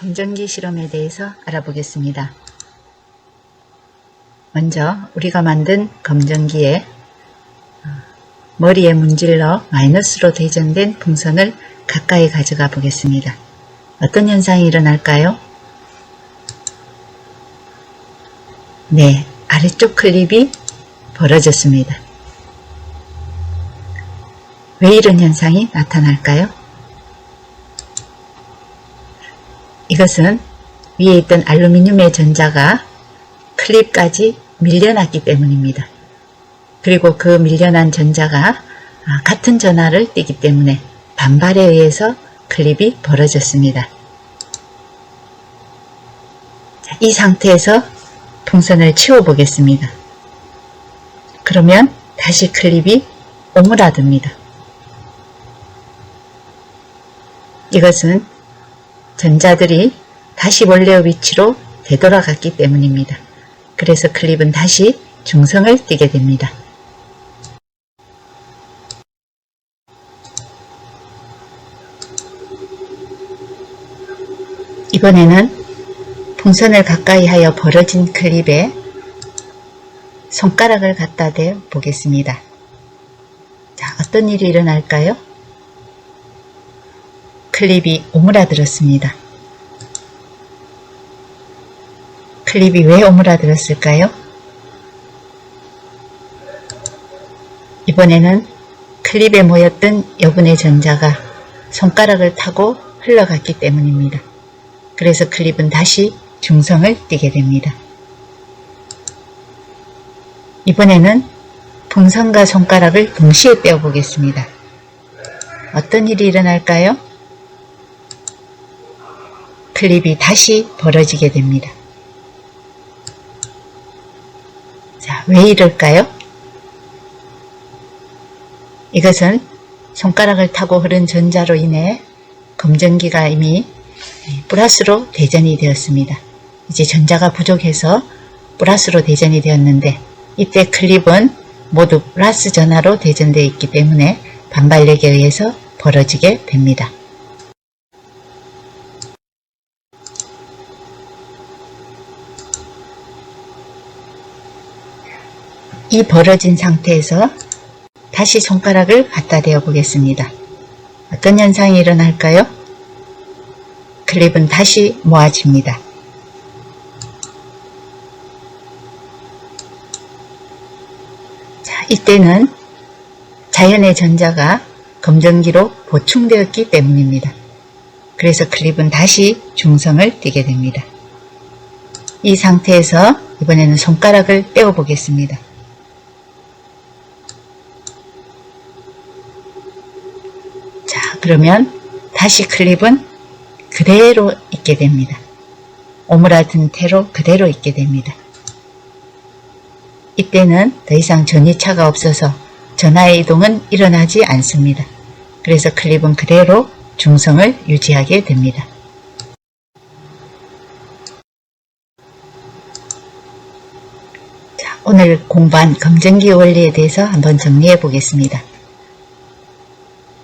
검전기 실험에 대해서 알아보겠습니다. 먼저 우리가 만든 검전기에 어, 머리에 문질러 마이너스로 대전된 풍선을 가까이 가져가 보겠습니다. 어떤 현상이 일어날까요? 네, 아래쪽 클립이 벌어졌습니다. 왜 이런 현상이 나타날까요? 이것은 위에 있던 알루미늄의 전자가 클립까지 밀려났기 때문입니다. 그리고 그 밀려난 전자가 아, 같은 전하를 띠기 때문에 반발에 의해서 클립이 벌어졌습니다. 이 상태에서 풍선을 치워 보겠습니다. 그러면 다시 클립이 오므라듭니다. 이것은 전자들이 다시 원래의 위치로 되돌아갔기 때문입니다. 그래서 클립은 다시 중성을 띠게 됩니다. 이번에는 풍선을 가까이 하여 벌어진 클립에 손가락을 갖다 대 보겠습니다. 자, 어떤 일이 일어날까요? 클립이 오므라들었습니다. 클립이 왜 오므라들었을까요? 이번에는 클립에 모였던 여분의 전자가 손가락을 타고 흘러갔기 때문입니다. 그래서 클립은 다시 중성을 띠게 됩니다. 이번에는 풍선과 손가락을 동시에 떼어 보겠습니다. 어떤 일이 일어날까요? 클립이 다시 벌어지게 됩니다. 자, 왜 이럴까요? 이것은 손가락을 타고 흐른 전자로 인해 검전기가 이미 플러스로 대전이 되었습니다. 이제 전자가 부족해서 플러스로 대전이 되었는데 이때 클립은 모두 플러스 전하로 대전되어 있기 때문에 반발력에 의해서 벌어지게 됩니다. 이 벌어진 상태에서 다시 손가락을 갖다 대어 보겠습니다. 어떤 현상이 일어날까요? 클립은 다시 모아집니다. 자, 이때는 자연의 전자가 검정기로 보충되었기 때문입니다. 그래서 클립은 다시 중성을 띠게 됩니다. 이 상태에서 이번에는 손가락을 떼어 보겠습니다. 자, 그러면 다시 클립은 그대로 있게 됩니다. 오므라든 태로 그대로 있게 됩니다. 이때는 더 이상 전이차가 없어서 전하의 이동은 일어나지 않습니다. 그래서 클립은 그대로 중성을 유지하게 됩니다. 자, 오늘 공부한 검전기 원리에 대해서 한번 정리해 보겠습니다.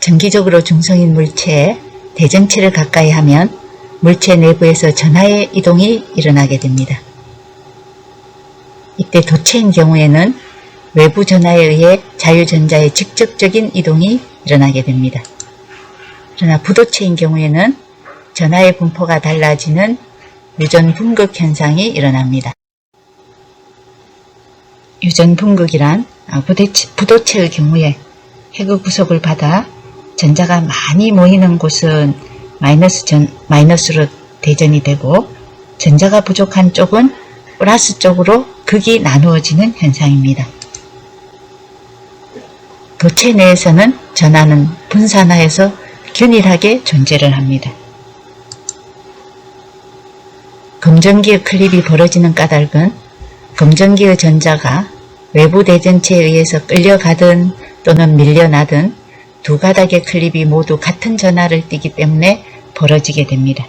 정기적으로 중성인 물체에 대전체를 가까이 하면 물체 내부에서 전하의 이동이 일어나게 됩니다. 이때 도체인 경우에는 외부 전하에 의해 자유전자의 직접적인 이동이 일어나게 됩니다. 그러나 부도체인 경우에는 전하의 분포가 달라지는 유전분극 현상이 일어납니다. 유전분극이란 부도체의 경우에 해그 구속을 받아 전자가 많이 모이는 곳은 마이너스 전, 마이너스로 대전이 되고 전자가 부족한 쪽은 플러스 쪽으로 극이 나누어지는 현상입니다. 도체 내에서는 전하는 분산하여서 균일하게 존재를 합니다. 검전기의 클립이 벌어지는 까닭은 검전기의 전자가 외부 대전체에 의해서 끌려가든 또는 밀려나든 두 가닥의 클립이 모두 같은 전하를 띠기 때문에 벌어지게 됩니다.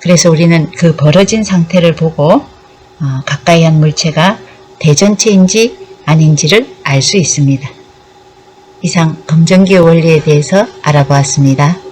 그래서 우리는 그 벌어진 상태를 보고 어, 가까이 한 물체가 대전체인지 아닌지를 알 수 있습니다. 이상 검전기의 원리에 대해서 알아보았습니다.